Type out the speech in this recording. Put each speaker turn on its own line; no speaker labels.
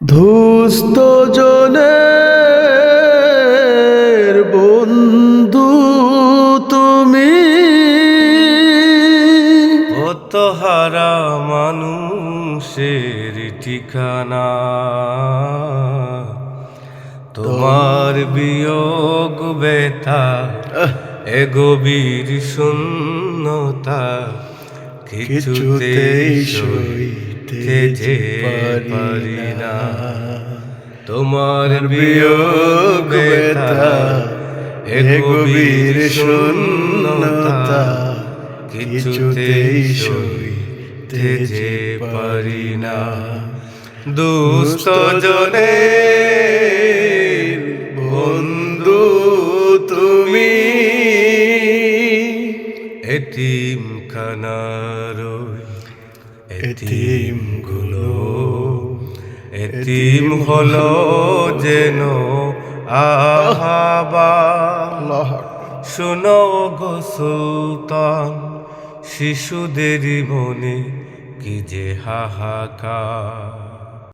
ধুস্ত জনের বন্ধু তুমি।
অতহারা মানুষের ঠিকানা। তোমার বিয়োগ ব্যথা এ গভীর শূন্যতা কিছুতেই সইতে যে পারি না। তোমার বিয়োগ শূন্যতা কিছুতেই সইতে যে পারি না। দুস্থ জনে বন্ধু তুমি এতিম খানার এতিমগুলো এতিম হলো যেন আহাবা। শোনো গো সুলতান শিশুদের মনে কি যে হাহাকার।